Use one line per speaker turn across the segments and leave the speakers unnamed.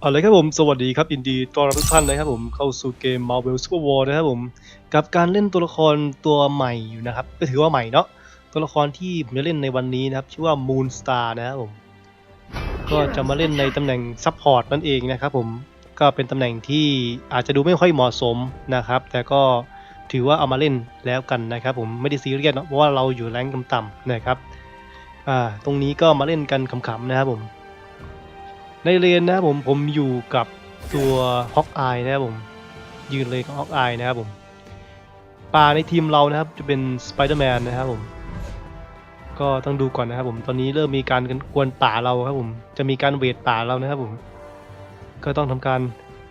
เอาเลยครับผม สวัสดีครับยินดีต้อนรับทุกท่านนะครับผมเข้าสู่เกม Marvel Super War นะครับผม กับการเล่นตัวละครตัวใหม่อยู่นะครับ ก็ถือว่าใหม่เนาะตัวละครที่ผมจะเล่นในวันนี้นะครับ ชื่อว่า Moon Star นะครับผม ก็จะมาเล่นในตำแหน่งซัพพอร์ตนั่นเองนะครับผมก็เป็นตำแหน่งที่อาจจะดูไม่ค่อยเหมาะสมนะครับ แต่ก็ถือว่าเอามาเล่นแล้วกันนะครับ ผมไม่ได้ซีเรียสเนอะเพราะว่าเราอยู่แรงต่ำๆนะครับอ่าตรงนี้ก็มาเล่นกันขำๆนะครับผม ในเลนนะครับผมผมอยู่กับตัวฮอกอายนะครับผม ยืนเลยกับฮอกอายนะครับผมป่าในทีมเรานะครับจะเป็นสไปเดอร์แมนนะครับผมก็ต้องดูก่อนนะครับผมตอนนี้เริ่มมีการกวนป่าเราครับผมจะมีการเวทป่าเรานะครับผมก็ต้องทำการ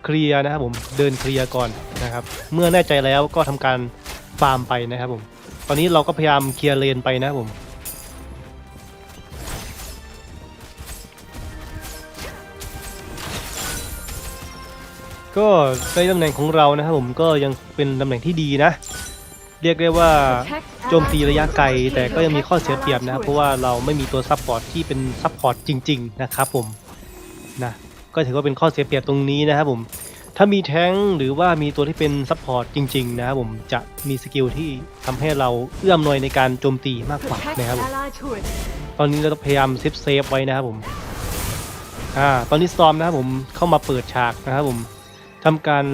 เคลียร์นะครับผมเดินเคลียร์ก่อนนะครับ เมื่อแน่ใจแล้วก็ทำการฟาร์มไปนะครับผม ตอนนี้เราก็พยายามเคลียร์เลนไปนะครับผม ก็ในตำแหน่งของเรานะครับผมก็ยังเป็นตำแหน่งที่ดีนะ เรียกได้ว่าโจมตีระยะไกล แต่ก็ยังมีข้อเสียเปรียบนะครับ เพราะว่าเราไม่มีตัวซัพพอร์ตที่เป็นซัพพอร์ตจริง ๆ นะครับผมนะก็ถือว่าเป็นข้อเสียเปรียบตรงนี้นะครับผมถ้ามีแท้งหรือว่ามีตัวที่เป็นซัพพอร์ตจริง ๆ นะครับผมจะมีสกิลที่ทำให้เราเอื้อมหน่วยในการโจมตีมากกว่านะครับผมตอนนี้เราต้องพยายามเซฟเซฟไว้นะครับผมอ่าตอนนี้สตอมนะครับผมเข้ามาเปิดฉากนะครับผม ทำการ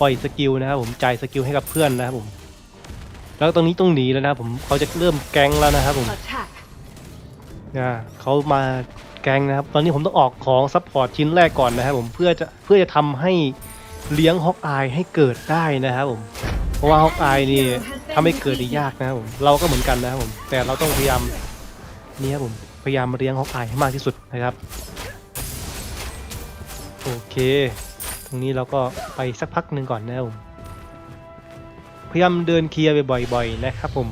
ปล่อยสกิลนะครับผมจ่ายสกิลให้กับเพื่อนนะครับผม แล้วตรงนี้ต้องหนีแล้วนะครับผมเขาจะเริ่มแก๊งแล้วนะครับผมอ่าเขามาแก๊งนะครับ ตอนนี้ผมต้องออกของซัพพอร์ตชิ้นแรกก่อนนะครับผมเพื่อจะเพื่อจะทำให้เลี้ยงฮอกอายให้เกิดได้นะครับผมเพราะว่าฮอกอายนี่ทำให้เกิดได้ยากนะครับผมเราก็เหมือนกันนะครับผมแต่เราต้องพยายามนี่ครับผมพยายามเลี้ยงฮอกอายให้มากที่สุดนะครับ โอเคต รงนี้เราก็ไปสักพักหนึ่งก่อนนะครับผมพยายามเดินเคลียร์ไปบ่อยๆนะครับผม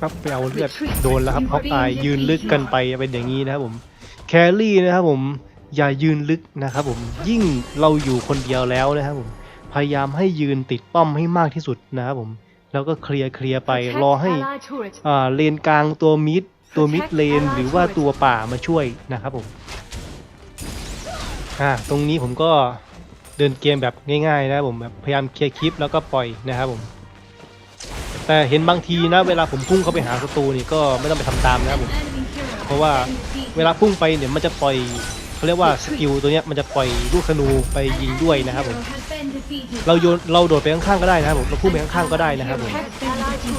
ปั๊บไปเอาเลือดโดนแล้วครับเขาตายยืนลึกกันไปเป็นอย่างนี้นะครับผมแครี่นะครับผมอย่ายืนลึกนะครับผมยิ่งเราอยู่คนเดียวแล้วนะครับผมพยายามให้ยืนติดป้อมให้มากที่สุดนะครับผมแล้วก็เคลียร์เคลียร์ไปรอให้อ่าเลนกลางตัวมิดตัวมิดเลนหรือว่าตัวป่ามาช่วยนะครับผม อ่าตรงนี้ผมก็เดินเกมแบบง่ายๆนะผมแบบพยายามเคลียร์คลิปแล้วก็ปล่อยนะครับผม แต่เห็นบางทีนะ เวลาผมพุ่งเข้าไปหาศัตรูนี่ก็ไม่ต้องไปทำตามนะครับผมเพราะว่าเวลาพุ่งไปเนี่ยมันจะปล่อยเขาเรียกว่าสกิลตัวเนี้ยมันจะปล่อยลูกธนูไปยิงด้วยนะครับผมเราโยนเราโดดไปข้างๆก็ได้นะครับผมเราพุ่งไปข้างๆก็ได้นะครับผม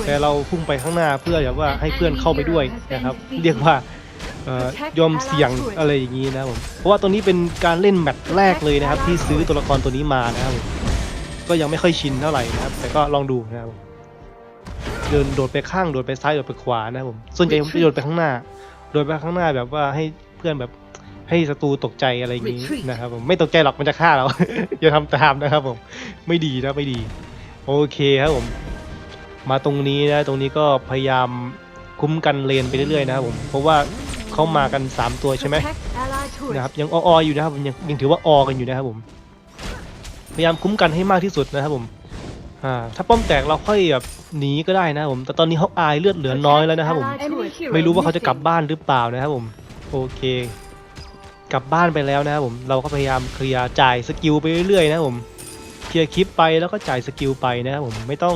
แต่เราพุ่งไปข้างหน้าเพื่อแบบว่าให้เพื่อนเข้าไปด้วยนะครับ เรียกว่า เอ่อยอมเสี่ยงอะไรอย่างนี้นะครับผมเพราะว่าตัวนี้เป็นการเล่นแมตช์แรกเลยนะครับ ที่ซื้อตัวละครตัวนี้มานะครับผมก็ยังไม่ค่อยชินเท่าไหร่นะครับ แต่ก็ลองดูนะครับผมเดินโดดไปข้างโดดไปซ้ายโดดไปขวานะครับผมส่วนใหญ่ผมจะโดดไปข้างหน้า โดดไปข้างหน้าแบบว่าให้เพื่อนแบบให้ศัตรูตกใจอะไรอย่างนี้นะครับผมไม่ตกใจหรอกมันจะฆ่าเรา อย่าทำตามนะครับผมไม่ดีนะไม่ดี โอเคครับผม มาตรงนี้นะ ตรงนี้ก็พยายามคุ้มกันเลนไปเรื่อยๆนะครับผมเพราะว่า เขามากัน 3 ตัวใช่ไหมนะครับยังออๆอยู่นะครับผมยังยังถือว่าออกันอยู่นะครับผมพยายามคุ้มกันให้มากที่สุดนะครับผมอ่าถ้าป้อมแตกเราค่อยแบบหนีก็ได้นะครับผมแต่ตอนนี้เขาอายเลือดเหลือน้อยแล้วนะครับผมไม่รู้ว่าเขาจะกลับบ้านหรือเปล่านะครับผมโอเค กลับบ้านไปแล้วนะครับผมเราก็พยายามเคลียร์จ่ายสกิลไปเรื่อยๆนะครับผมเคลียร์คลิปไปแล้วก็จ่ายสกิลไปนะครับผมไม่ต้อง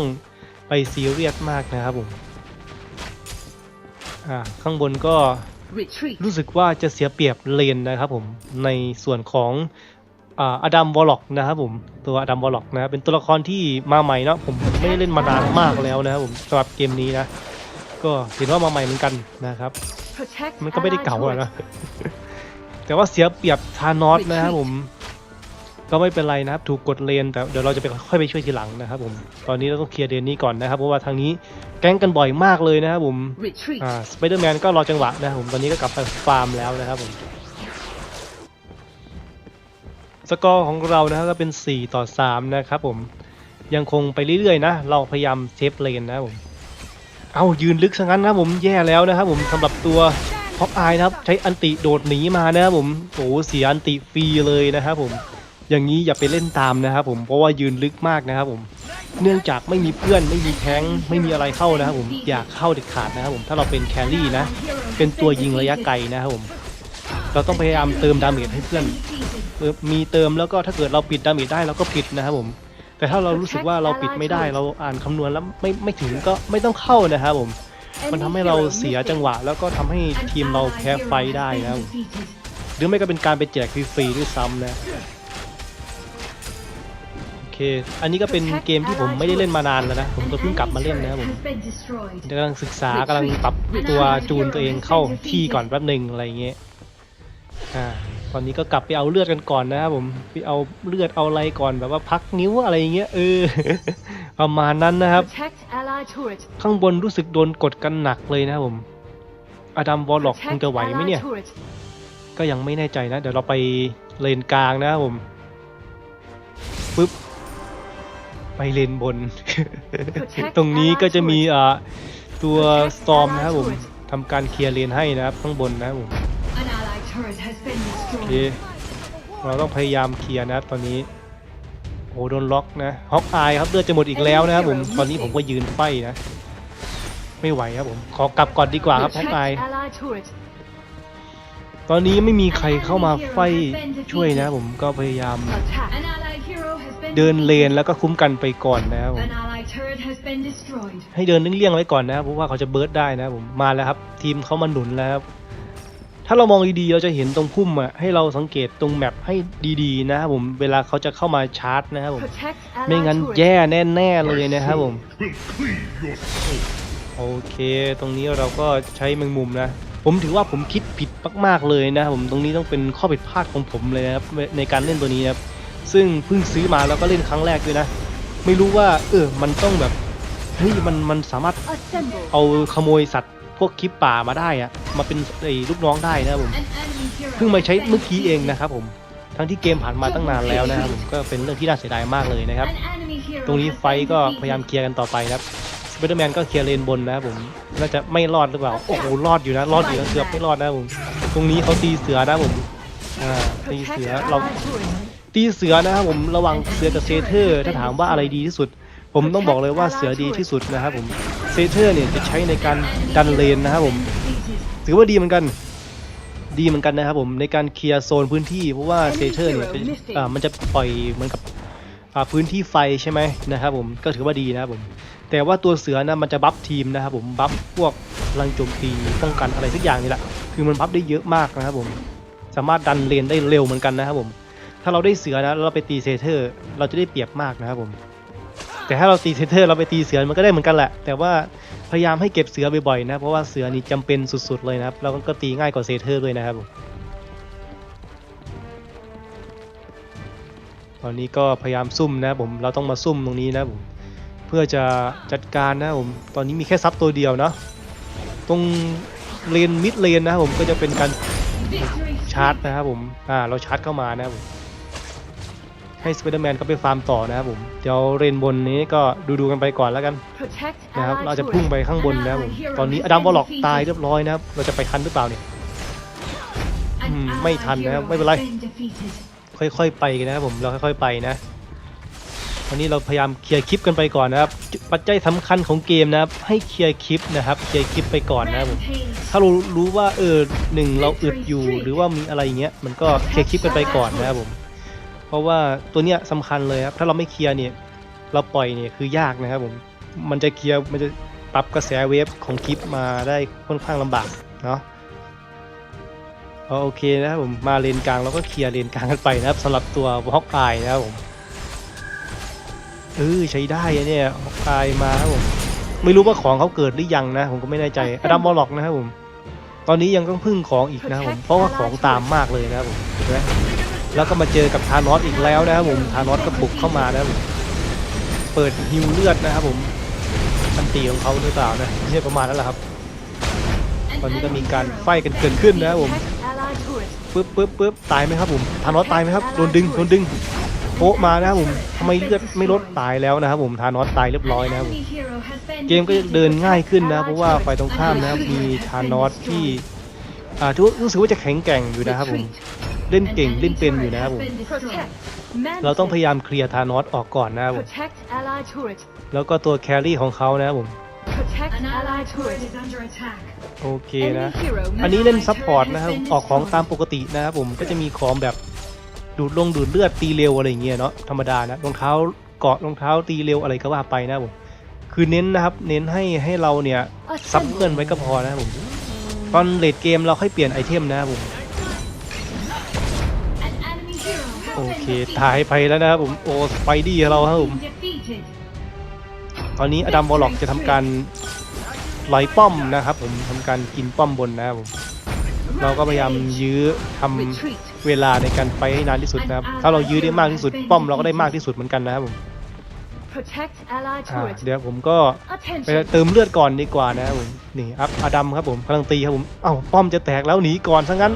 ไปซีเรียสมากนะครับผมอ่าข้างบนก็ รู้สึกว่าจะเสียเปรียบเลนนะครับผมในส่วนของอ่าอดัมวอลล็อกนะครับผมตัวอดัมวอลล็อกนะครับเป็นตัวละครที่มาใหม่เนาะผมไม่ได้เล่นมานานมากแล้วนะครับผมสำหรับเกมนี้นะ ก็เห็นว่ามาใหม่เหมือนกันนะครับ มันก็ไม่ได้เก่าอะนะแต่ว่าเสียเปรียบทานอสนะครับผมก็ไม่เป็นไรนะครับ ถูกกดเลนแต่เดี๋ยวเราจะไปค่อยไปช่วยทีหลังนะครับผม ตอนนี้เราต้องเคลียร์เลนนี้ก่อนนะครับ เพราะว่าทางนี้ แก๊งกันบ่อยมากเลยนะครับผมอ่าสไปเดอร์แมนก็รอจังหวะนะครับผมตอนนี้ก็กลับไปฟาร์มแล้วนะครับผมสกอร์ของเรานะครับก็เป็น 4 ต่อ 3 นะครับผมยังคงไปเรื่อยๆนะ เราพยายามเซฟเลนนะครับผมเอายืนลึกซะงั้นนะครับผมแย่แล้วนะครับผมสำหรับตัวฮอกอายนะครับ ใช้อันติโดดหนีมานะครับผมโอ้โหเสียอันติฟรีเลยนะครับผมอย่างนี้อย่าไปเล่นตามนะครับผมเพราะว่ายืนลึกมากนะครับผม เนื่องจากไม่มีเพื่อนไม่มีแท้งไม่มีอะไรเข้านะครับผมอย่าเข้าเด็ดขาดนะครับผมถ้าเราเป็นแครี่นะ เป็นตัวยิงระยะไกลนะครับผมเราต้องพยายามเติมดาเมจให้เพื่อน มีเติมแล้วก็ถ้าเกิดเราปิดดาเมจได้เราก็ปิดนะครับผม แต่ถ้าเรารู้สึกว่าเราปิดไม่ได้เราอ่านคำนวณแล้วไม่ไม่ถึงก็ไม่ต้องเข้านะครับผม มันทำให้เราเสียจังหวะ แล้วก็ทำให้ทีมเราแพ้ไฟได้นะครับหรือไม่ก็เป็นการไปแจกฟรีๆด้วยซ้ำนะ เค อันนี้ก็เป็นเกมที่ผมไม่ได้เล่นมานานแล้วนะ ผมก็เพิ่งกลับมาเล่นนะครับผมกำลังศึกษากำลังปรับตัวจูนตัวเองเข้าที่ก่อนแป๊บหนึ่งอะไรอย่างเงี้ย อ่า ตอนนี้ก็กลับไปเอาเลือดกันก่อนนะครับผมไปเอาเลือดเอาอะไรก่อนแบบว่าพักนิ้วอะไรอย่างเงี้ยเออ ประมาณนั้นนะครับ ข้างบนรู้สึกโดนกดกันหนักเลยนะครับผม อดัมวอลล็อกคงจะไหวไหมเนี่ย ก็ยังไม่แน่ใจนะ เดี๋ยวเราไปเลนกลางนะครับผมปึ๊บ ไปเลนบน ตรงนี้ก็จะมีอ่าตัวสตอมนะครับผมทำการเคลียร์เลนให้นะครับข้างบนนะครับผมโอเคเราต้องพยายามเคลียร์นะครับตอนนี้โอ้โดนล็อกนะฮอกอายครับเลือดจะหมดอีกแล้วนะครับผมตอนนี้ผมก็ยืนไฟนะ ไม่ไหวครับผมขอกลับก่อนดีกว่าครับฮอกอายตอนนี้ไม่มีใครเข้ามาไฟช่วยนะผมก็พยายาม เดินเลนแล้วก็คุ้มกันไปก่อนนะครับผมให้เดินเลี่ยงๆไว้ก่อนนะครับเพราะว่าเขาจะเบิร์ดได้นะครับผมมาแล้วครับ ทีมเขามาหนุนแล้วครับถ้าเรามองดีๆเราจะเห็นตรงพุ่มอะให้เราสังเกตตรงแมปให้ดีๆนะครับผมเวลาเขาจะเข้ามาชาร์จนะครับผมไม่งั้นแย่แน่ๆเลยนะครับผมโอเค ตรงนี้เราก็ใช้แมงมุมนะผมถือว่าผมคิดผิดมากๆเลยนะครับผมตรงนี้ต้องเป็นข้อผิดพลาดของผมเลยนะครับในการเล่นตัวนี้นะครับ ซึ่งเพิ่งซื้อมาแล้วก็เล่นครั้งแรกด้วยนะ ไม่รู้ว่า เออ มันต้องแบบเฮ้ยมันมันสามารถเอาขโมยสัตว์พวกคลิปป่ามาได้อะมาเป็นไอ้ลูกน้องได้นะครับผมเพิ่งมาใช้เมื่อกี้เองนะครับผมทั้งที่เกมผ่านมาตั้งนานแล้วนะครับผมก็เป็นเรื่องที่น่าเสียดายมากเลยนะครับ ตรงนี้ไฟท์ก็พยายามเคลียร์กันต่อไปนะครับสไปเดอร์แมนก็เคลียร์เลนบนนะครับผมน่าจะไม่รอดหรือเปล่าโอ้โหรอดอยู่นะรอดอยู่นะเกือบไม่รอดนะครับผมตรงนี้เขาตีเสือนะครับผมอ่าตีเสือเรา ตีเสือนะครับผมระวังเสือกับเซเทอร์ ถ้าถามว่าอะไรดีที่สุด ผมต้องบอกเลยว่าเสือดีที่สุดนะครับผมเซเทอร์เนี่ยจะใช้ในการดันเลนนะครับผมถือว่าดีเหมือนกันดีเหมือนกันนะครับผมในการเคลียร์โซนพื้นที่เพราะว่าเซเทอร์เนี่ยมันจะปล่อยเหมือนกับพื้นที่ไฟใช่ไหมนะครับผมก็ถือว่าดีนะครับผมแต่ว่าตัวเสือนะมันจะบัฟทีมนะครับผมบัฟพวกพลังโจมตีป้องกันอะไรสักอย่างนี่แหละคือมันบัฟได้เยอะมากนะครับผมสามารถดันเลนได้เร็วเหมือนกันนะครับผม ถ้าเราได้เสือนะเราไปตีเซเทอร์ เราจะได้เปรียบมากนะครับผม แต่ถ้าเราตีเซเทอร์ เราไปตีเสือมันก็ได้เหมือนกันแหละ แต่ว่าพยายามให้เก็บเสือบ่อยๆนะ เพราะว่าเสือนี่จำเป็นสุดๆเลยนะครับ แล้วก็ตีง่ายกว่าเซเทอร์ด้วยนะครับผมตอนนี้ก็พยายามซุ่มนะผมเราต้องมาซุ่มตรงนี้นะผมเพื่อจะจัดการนะผมตอนนี้มีแค่ซับตัวเดียวเนาะตรงเลนมิดเลนนะครับผมก็จะเป็นการชาร์จนะครับผมอ่าเราชาร์จเข้ามานะครับผม ให้สไปเดอร์แมนก็ไปฟาร์มต่อนะครับผม เดี๋ยวเรนบนนี้ก็ดูดูๆกันไปก่อนแล้วกันนะครับ เราจะพุ่งไปข้างบนนะครับผม ตอนนี้อดัมวอลล็อกตายเรียบร้อยนะครับ เราจะไปทันหรือเปล่าเนี่ยอืมไม่ทันนะครับ ไม่เป็นไร ค่อยๆไปกันนะครับผม เราค่อยๆไปนะวันนี้เราพยายามเคลียร์คลิปกันไปก่อนนะครับ ปัจจัยสำคัญของเกมนะครับ ให้เคลียร์คลิปนะครับ เคลียร์คลิปไปก่อนนะครับผมถ้าเรารู้ว่าเออหนึ่งเราอึดอยู่หรือว่ามีอะไรอย่างเงี้ย มันก็เคลียร์คลิปกันไปก่อนนะครับผม เพราะว่าตัวเนี้ยสำคัญเลยครับถ้าเราไม่เคลียร์เนี่ยเราปล่อยเนี่ยคือยากนะครับผมมันจะเคลียร์มันจะปรับกระแสเวฟของคลิปมาได้ค่อนข้างลำบากเนาะเอาโอเคนะครับผมมาเลนกลางเราก็เคลียร์เลนกลางกันไปนะครับสำหรับตัวฮอกอายนะครับผมเออใช้ได้อะเนี่ยฮอกอายมาครับผมไม่รู้ว่าของเขาเกิดหรือยังนะ ผมก็ไม่แน่ใจอดัมบอลล็อกนะครับผม ตอนนี้ยังต้องพึ่งของอีกนะครับผมเพราะว่าของตามมากเลยนะครับผมเห็นไหม แล้วก็มาเจอกับทานอสอีกแล้วนะครับผมทานอสก็บุกเข้ามานะครับผมเปิดฮิวเลือดนะครับผมอันตีของเขาหรือเปล่านะไม่ใช่ประมาณนั้นแหละครับ ตอนนี้ก็มีการไฟกันเกิดขึ้นนะครับผมปึ๊บปึ๊บปึ๊บตายไหมครับผมทานอสตายไหมครับโดนดึงโดนดึงโป๊ะมานะครับผมทำไมเลือดไม่ลดตายแล้วนะครับผมทานอสตายเรียบร้อยนะครับผมเกมก็เดินง่ายขึ้นนะเพราะว่าฝ่ายตรงข้ามนะครับมีทานอสที่อ่ารู้สึกว่าจะแข็งแกร่งอยู่นะครับผม เล่นเก่งเล่นเป็นอยู่นะครับผมเราต้องพยายามเคลียร์ทานอสออกก่อนนะครับผมแล้วก็ตัวแครี่ของเขานะครับผม
Protect
An
allied
allied turret
turret.
is under attack.
โอเคนะ
Enemy hero
อันนี้เล่นซัพพอร์ตนะครับ ออกของตามปกตินะครับผม ก็จะมีของแบบดูดลงดูดเลือดตีเร็วอะไรอย่างเงี้ยเนาะ ธรรมดานะ รองเท้าเกาะรองเท้าตีเร็วอะไรก็ว่าไปนะครับผม คือเน้นนะครับ เน้นให้ให้เราเนี่ยซับเงินไว้ก็พอนะครับผม ตอนเลดเกมเราค่อยเปลี่ยนไอเทมนะครับผม โอเค
defeated.
ถ่ายไปแล้วนะครับผมโอ้สไปดี้เราครับผมตอนนี้อดัมบอลล็อกจะทำการไหลป้อมนะครับ ผมทำการกินป้อมบนนะครับผมเราก็พยายามยื้อทำเวลาในการไปให้นานที่สุดนะครับ ถ้าเรายื้อได้มากที่สุดป้อมเราก็ได้มากที่สุดเหมือนกันนะครับผม
Protect allied
อ่า
turret.
เดี๋ยวผมก็ไป
Attention.
เติมเลือดก่อนดีกว่านะครับผมนี่อัพอดัมครับผมกำลังตีครับผมเอ้าป้อมจะแตกแล้วหนีก่อนซะงั้น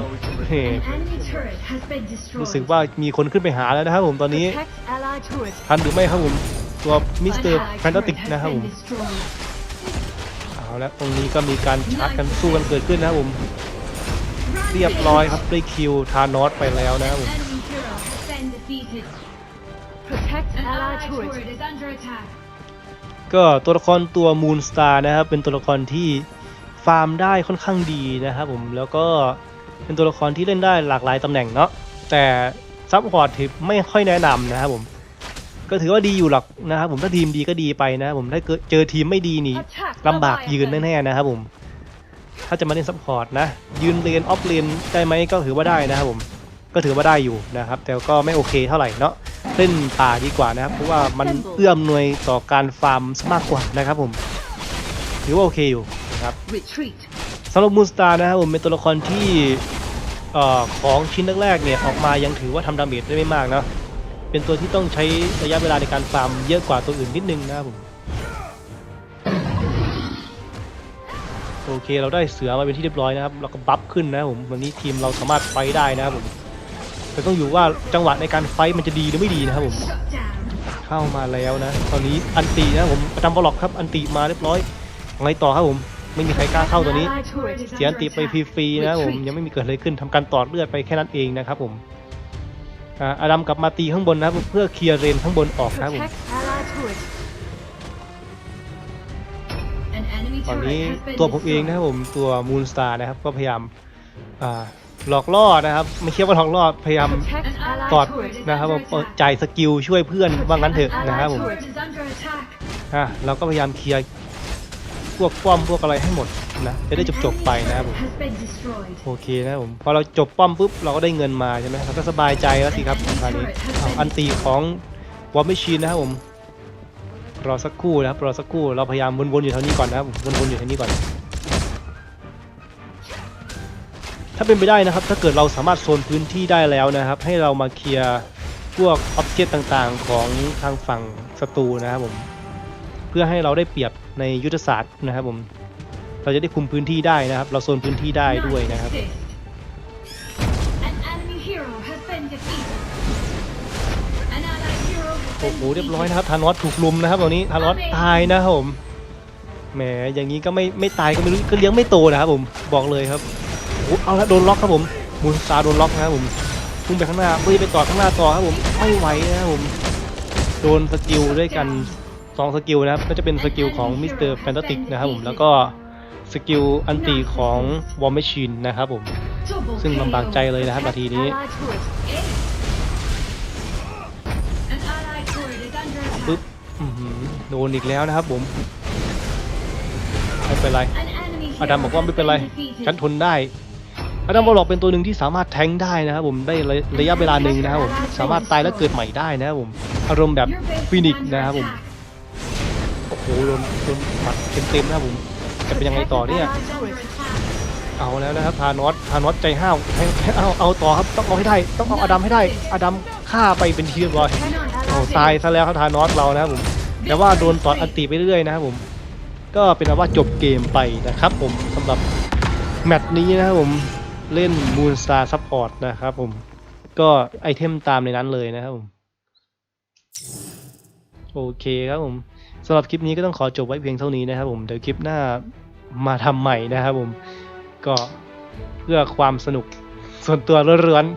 เฮ้
An enemy turret has been destroyed.
รู้สึกว่ามีคนขึ้นไปหาแล้วนะครับผมตอนนี้
Protect allied turret.
ทันหรือไม่ครับผมตัวมิส
An
เตอร์
allied
แฟนตาติก
turret has
นะครับผม
been destroyed.
เอาแล้วตรงนี้ก็มีการชาร์จกันสู้กันเกิดขึ้นนะครับผม เรียบร้อยครับได้คิวทานอสไปแล้วนะครับผม
An enemy hero has been defeated.
Protect
An
allied
allied
turret.
turret is under attack.
ก็ตัวละครตัวมูนสตาร์นะครับ เป็นตัวละครที่ฟาร์มได้ค่อนข้างดีนะครับผมแล้วก็เป็นตัวละครที่เล่นได้หลากหลายตำแหน่งเนาะแต่ซับพอร์ตถือไม่ค่อยแนะนำนะครับผมก็ถือว่าดีอยู่หรอกนะครับผมถ้าทีมดีก็ดีไปนะครับผมถ้าเกิดเจอทีมไม่ดีนี่
Attack
ลำบากยืน
Leviathan.
แน่ๆนะครับผมถ้าจะมาเล่นซัพพอร์ตนะ ยืนเลนออฟเลนได้ไหมก็ถือว่าได้นะครับผมก็ถือว่าได้อยู่นะครับ แต่ก็ไม่โอเคเท่าไหร่เนาะ เล่นป่าดีกว่านะครับ เพราะว่ามันเอื้อมหน่วยต่อการฟาร์มมากกว่านะครับผมถือว่าโอเคอยู่นะครับ
Retreat.
สำหรับมูนสตาร์นะครับผมเป็นตัวละครที่เอ่อของชิ้นแรกๆเนี่ยออกมายังถือว่าทำดาเมจได้ไม่มากเนาะเป็นตัวที่ต้องใช้ระยะเวลาในการฟาร์มเยอะกว่าตัวอื่นนิดนึงนะครับผมโอเคเราได้เสือมาเป็นที่เรียบร้อยนะครับเราก็บัฟขึ้นนะครับผมวันนี้ทีมเราสามารถไฟท์ได้นะครับผม แต่ต้องอยู่ว่าจังหวะในการไฟมันจะดีหรือไม่ดีนะครับผมเข้ามาแล้วนะ ตอนนี้อันตีนะผมประจำบล็อกครับอันตีมาเรียบร้อยไงต่อครับผมไม่มีใครกล้าเข้าตัวนี้ เสียอันตีไปฟรีๆนะผมยังไม่มีเกิดอะไรขึ้นทำการตอดเลือดไปแค่นั้นเองนะครับผมอาดัมกลับมาตีข้างบนนะเพื่อเคลียร์เรนข้างบนออกนะครับผมตอนนี้ตัวผมเองนะครับผมตัวมูนสตาร์นะครับก็พยายาม หลอกล่อนะครับไม่เชื่อว่าหลอกล่อพยายาม
Protect
An allied
กอด
turret.
นะครับผมจ่ายสกิลช่วยเพื่อนว่างั้นเถอะนะครับผม
Turret is under attack.
อะเราก็พยายามเคลียร์พวกป้อมพวกอะไรให้หมดนะจะได้จบๆไปนะครับผม
Has been destroyed.
โอเคนะครับผมพอเราจบป้อมปุ๊บเราก็ได้เงินมาใช่ไหมเราก็สบายใจแล้วสิครับคราวนี้เอาอันตีของวอร์มชีนนะครับผมรอสักครู่นะครับรอสักครู่เราพยายามวนๆอยู่แถวนี้ก่อนนะครับผมวนๆอยู่แถวนี้ก่อน ถ้าเป็นไปได้นะครับ ถ้าเกิดเราสามารถโซนพื้นที่ได้แล้วนะครับ ให้เรามาเคลียร์พวกอ็อบเจกต์ต่างๆ ของทางฝั่งศัตรูนะครับผมเพื่อให้เราได้เปรียบในยุทธศาสตร์นะครับผมเราจะได้คุมพื้นที่ได้นะครับ เราโซนพื้นที่ได้ด้วยนะครับ
Nice assist. An enemy hero has been defeated. An allied hero has
โอ้
been
โหเรียบร้อย
defeated.
นะครับทานอสถูกลุมนะครับตอนนี้ทานอสตายนะครับผมแหมอย่างนี้ก็ไม่ไม่ตายก็ไม่รู้ก็เลี้ยงไม่โตนะครับผมบอกเลยครับ โอ้เอาละโดนล็อกครับผมมูนสตาโดนล็อกนะครับผมพุ่งไปข้างหน้าเพื่อจะไปต่อข้างหน้าต่อครับผมไม่ไหวนะครับผมโดนสกิลด้วยกันสองสกิลนะครับก็จะเป็นสกิลของมิสเตอร์แฟนตาติกนะครับผมแล้วก็สกิลอันตีของวอร์มชชีนนะครับผมซึ่งลำบากใจเลยนะครับนาทีนี้ปึ๊บโดนอีกแล้วนะครับผมไม่เป็นไร อดัมบอกว่าไม่เป็นไร ฉันทนได้ อดัมบอลล็อกเป็นตัวหนึ่งที่สามารถแทงค์ได้นะครับผมได้ระระยะเวลาหนึ่งนะครับผมสามารถตายแล้วเกิดใหม่ได้นะครับผมอารมณ์แบบ
Your base is
ฟินิกซ์
under
นะครับผม
attack.
โอ้โหโดนโดนหมัดเต็มๆนะครับผมจะเป็นยังไงต่อเนี่ย
Is under attack.
เอาแล้วนะครับทานอสทานอสใจห้าวให้ให้เอาเอาต่อครับต้องเอาให้ได้ต้องเอาอดัมให้ได้อดัมฆ่าไปเป็นที่เรียบร้อย
Protect
โอ้
allied
ตาย
turret.
ซะแล้วครับทานอสเรานะครับผมแต่ว่าโดนตอดอันติไปเรื่อยๆนะครับผมก็เป็นว่าจบเกมไปนะครับผมสำหรับแมตช์นี้นะครับผม เล่น Moonstar Support นะครับผม ก็ไอเทมตามในนั้นเลยนะครับผม โอเคครับผมสำหรับคลิปนี้ก็ต้องขอจบไว้เพียงเท่านี้นะครับผม เดี๋ยวคลิปหน้ามาทำใหม่นะครับผม ก็เพื่อความสนุกส่วนตัวเรือนๆ